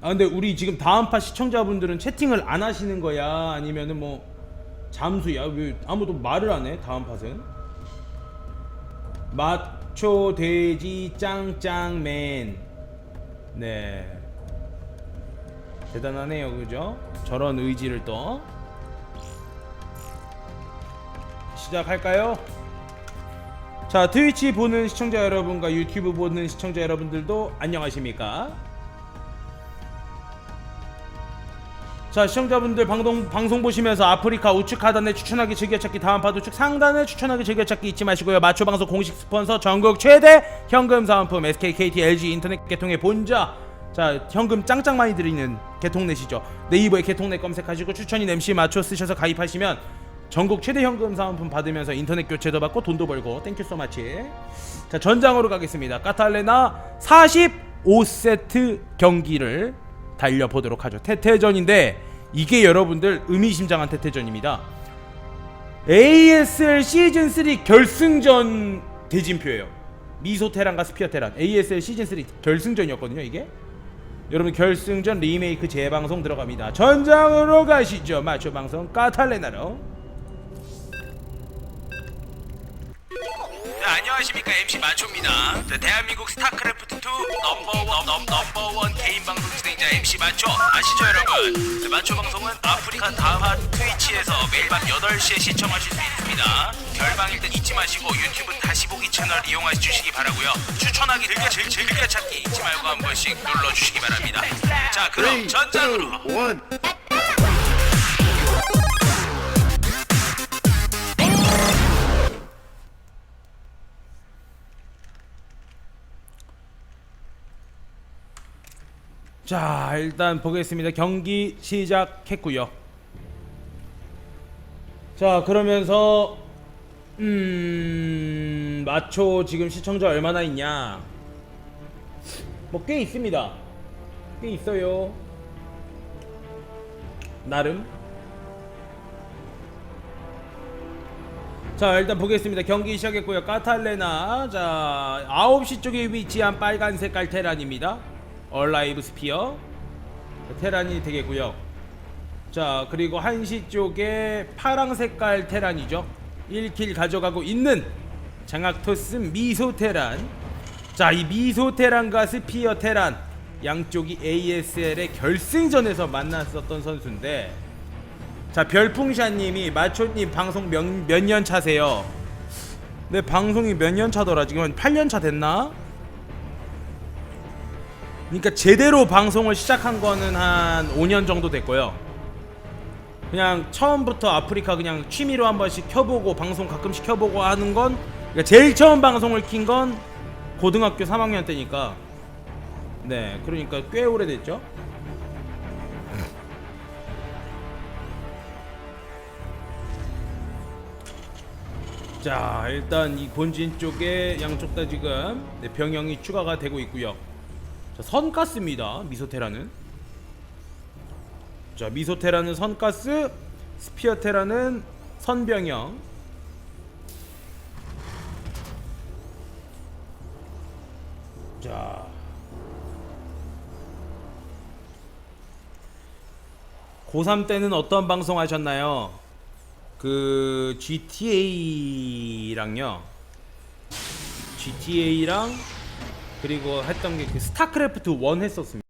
아 근데 우리 지금 다음파 시청자분들은 채팅을 안 하시는 거야? 아니면은 뭐 잠수야 왜 아무도 말을 안 해? 다음 팟은? 마초 돼지 짱짱맨. 네. 대단하네요 그죠? 저런 의지를 또. 시작할까요? 자 트위치 보는 시청자 여러분과 유튜브 보는 시청자 여러분들도 안녕하십니까? 자 시청자분들 방송, 방송 보시면서 아프리카 우측 하단에 추천하기 즐겨찾기 다음파 우측 상단에 추천하기 즐겨찾기 잊지 마시고요. 마초방송 공식 스폰서 전국 최대 현금 사은품 SK, KT, LG 인터넷 개통의 본자. 자 현금 짱짱 많이 드리는 개통넷이죠. 네이버에 개통넷 검색하시고 추천인 MC 마초 쓰셔서 가입하시면 전국 최대 현금 사은품 받으면서 인터넷 교체도 받고 돈도 벌고. 땡큐 소마치 자 전장으로 가겠습니다. 카탈레나 45세트 경기를 달려보도록 하죠. 태태전인데 이게 여러분들 의미심장한 태태전입니다. ASL 시즌 3 결승전 대진표예요. 미소테란과 스피어테란. ASL 시즌 3 결승전이었거든요 이게. 여러분 결승전 리메이크 재방송 들어갑니다. 전장으로 가시죠. 마초 방송 카탈레나로. 네, 안녕하십니까. MC 마초입니다. 네, 대한민국 스타크래프트 2 넘버원 넘, 넘버원 개인 방 마초 아시죠 여러분? 네, 마초 방송은 아프리카 다하 트위치에서 매일 밤 8시에 시청하실 수 있습니다. 결방일 땐 잊지 마시고 유튜브 다시 보기 채널 이용해 주시기 바라고요. 추천하기 즐겨 즐- 즐겨 찾기 잊지 말고 한 번씩 눌러 주시기 바랍니다. 자 그럼 전장으로. one. 자 일단 보겠습니다. 경기 시작했고요. 자 그러면서 음 마초 지금 시청자 얼마나 있냐? 뭐 꽤 있습니다. 꽤 있어요. 나름. 자 일단 보겠습니다. 경기 시작했고요. 까탈레나 자 9시 쪽에 위치한 빨간 색깔 테란입니다 얼라이브 스피어. 테란이 되겠고요. 자 그리고 1시 쪽에 파랑 색깔 테란이죠. 1킬 가져가고 있는 장학토스 미소 테란. 자 이 미소 테란과 스피어 테란. 양쪽이 ASL의 결승전에서 만났었던 선수인데 자 별풍샤님이 마초님 방송 몇 년 차세요? 내 방송이 몇 년 차더라? 지금 한 8년 차 됐나? 그러니까 제대로 방송을 시작한 거는 한 5년 정도 됐고요. 그냥 처음부터 아프리카 그냥 취미로 한 번씩 켜보고 방송 가끔씩 켜보고 하는 건 그러니까 제일 처음 방송을 킨 건 고등학교 3학년 때니까 네 그러니까 꽤 오래됐죠. 자 일단 이 본진 쪽에 양쪽 다 지금 네, 병영이 추가가 되고 있고요. 자, 선가스입니다. 미소테라는. 자, 미소테라는 선가스, 스피어테라는 선병영. 자. 고3 때는 어떤 방송 하셨나요? 그 GTA랑요. GTA랑 그리고 했던 게 그 스타크래프트 1 했었습니다.